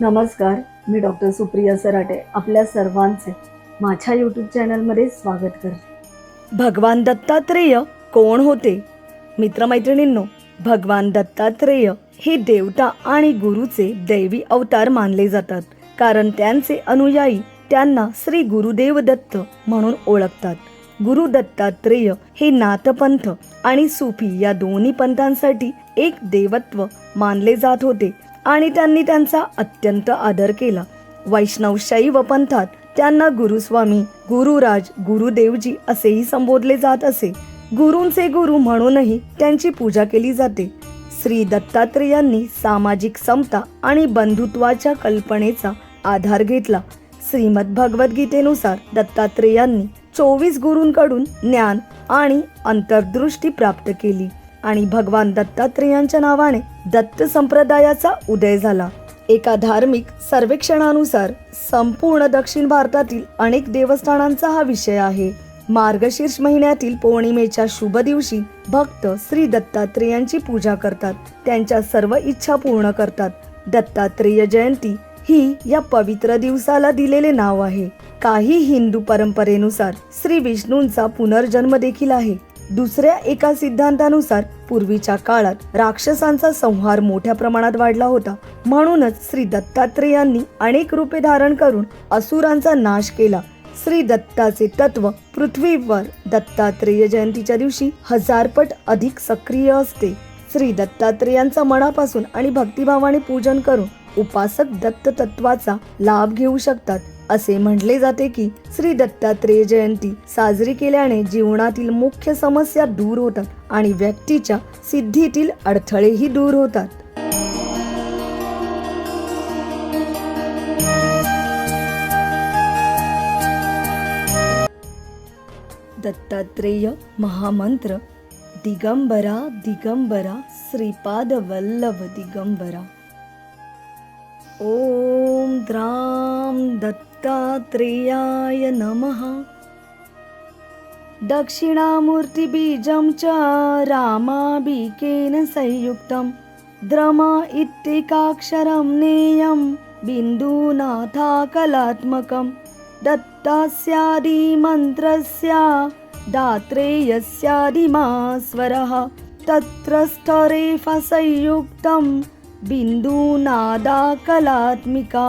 नमस्कार मी डॉक्टर सुप्रिया सराटे आपल्या सर्वांचे माझ्या यूट्यूब चॅनलमध्ये स्वागत करते. भगवान दत्तात्रेय कोण होते? मित्रमैत्रिणींनो भगवान दत्तात्रेय हे देवता आणि गुरुचे दैवी अवतार मानले जातात. कारण त्यांचे अनुयायी त्यांना श्री गुरुदेव दत्त म्हणून ओळखतात. गुरु दत्तात्रेय हे नाथपंथ आणि सुफी या दोन्ही पंथांसाठी एक देवत्व मानले जात होते. आणि त्यांनी त्यांचा अत्यंत आदर केला. वैष्णव शैव पंथात त्यांना गुरुस्वामी गुरुराज गुरुदेवजी असेही संबोधले जात असे. गुरूंचे गुरु म्हणूनही त्यांची पूजा केली जाते. श्री दत्तात्रेयांनी सामाजिक समता आणि बंधुत्वाच्या कल्पनेचा आधार घेतला. श्रीमद भगवद्गीतेनुसार दत्तात्रेयांनी चोवीस गुरूंकडून ज्ञान आणि अंतर्दृष्टी प्राप्त केली. आणि भगवान दत्तात्रेयांच्या नावाने दत्त संप्रदायाचा उदय झाला. एका धार्मिक सर्वेक्षणानुसार संपूर्ण दक्षिण भारतातील अनेक देवस्थानांचा हा विषय आहे. मार्गशीर्ष महिन्यातील पौर्णिमेच्या शुभ दिवशी भक्त श्री दत्तात्रेयांची पूजा करतात. त्यांच्या सर्व इच्छा पूर्ण करतात. दत्तात्रेय जयंती ही या पवित्र दिवसाला दिलेले नाव आहे. काही हिंदू परंपरेनुसार श्री विष्णूंचा पुनर्जन्म देखील आहे. दुसऱ्या एका सिद्धांतानुसार पूर्वीच्या काळात राक्षसांचा संहार मोठ्या प्रमाणात वाढला होता. म्हणूनच श्री दत्तात्रेयांनी अनेक रूपे धारण करून असुरांचा नाश केला. श्री दत्ताचे तत्व पृथ्वीवर दत्तात्रेय जयंतीच्या दिवशी हजारपट अधिक सक्रिय असते. श्री दत्तात्रेयांचा मनापासून आणि भक्तिभावाने पूजन करून उपासक दत्त तत्वाचा लाभ घेऊ शकतात. असे म्हटले जाते की श्री दत्तात्रेय जयंती साजरी केल्याने जीवनातील मुख्य समस्या दूर होतात आणि व्यक्तीच्या सिद्धीतील अडथळेही दूर होतात. दत्तात्रेय महामंत्र दिगंबरा दिगंबरा श्रीपाद वल्लभ दिगंबरा. ओम द्रा दत्तात्रेयाय नमः। दक्षिणामूर्तिबीजं च रामाबिकेन संयुक्तं द्रमा इत्येकाक्षरं नेयं बिन्दुनाथा कलात्मकं दत्तास्यादिमन्त्रस्य दात्रेयस्यादिमा स्वरः तत्र स्तरेफसंयुक्तं संयुक्तं कलात्मिका